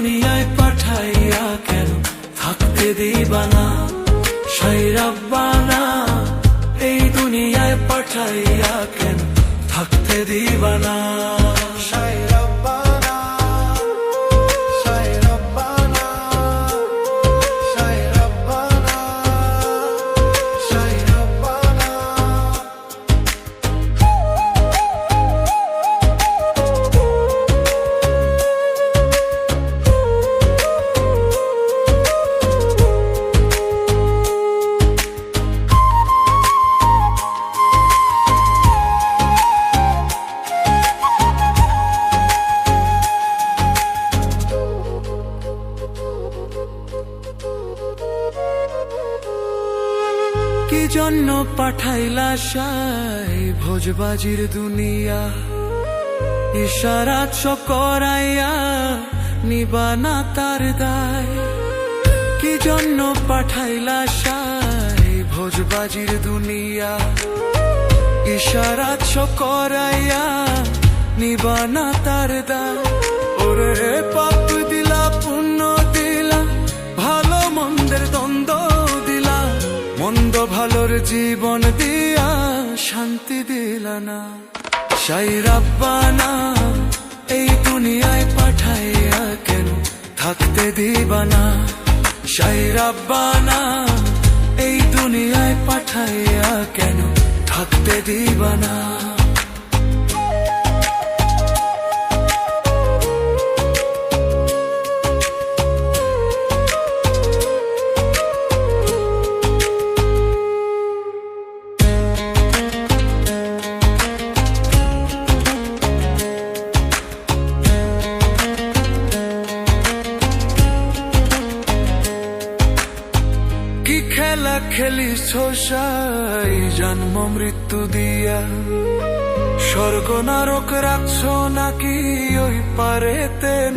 দুনিয়ায় পাঠাইয়া কেন থাকতে দিবানা সাই রাব্বানা এই দুনিয়ায় পাঠাইয়া কেন থাকতে সাই কি জন্য পাঠাইলা সাই ভোজবাজির দুনিয়া? ইশারা করাইয়া নিবানা তার দায়। কি জন্য পাঠাইলা সাই ভোজবাজির দুনিয়া? ইশারা করাইয়া নিবানা তার দায়। ওরে পাপ জীবন দিয়া শান্তি দিলানা সাই রাব্বানা এই দুনিয়ায় পাঠাইয়া কেন থাকতে দিবানা সাই রাব্বানা এই দুনিয়ায় পাঠাইয়া কেন থাকতে দিবানা খেলা খেলি শোষাই জন্ম মৃত্যু দিয়া। স্বর্গ নারক রাখছ নাকি ওই পারেতে?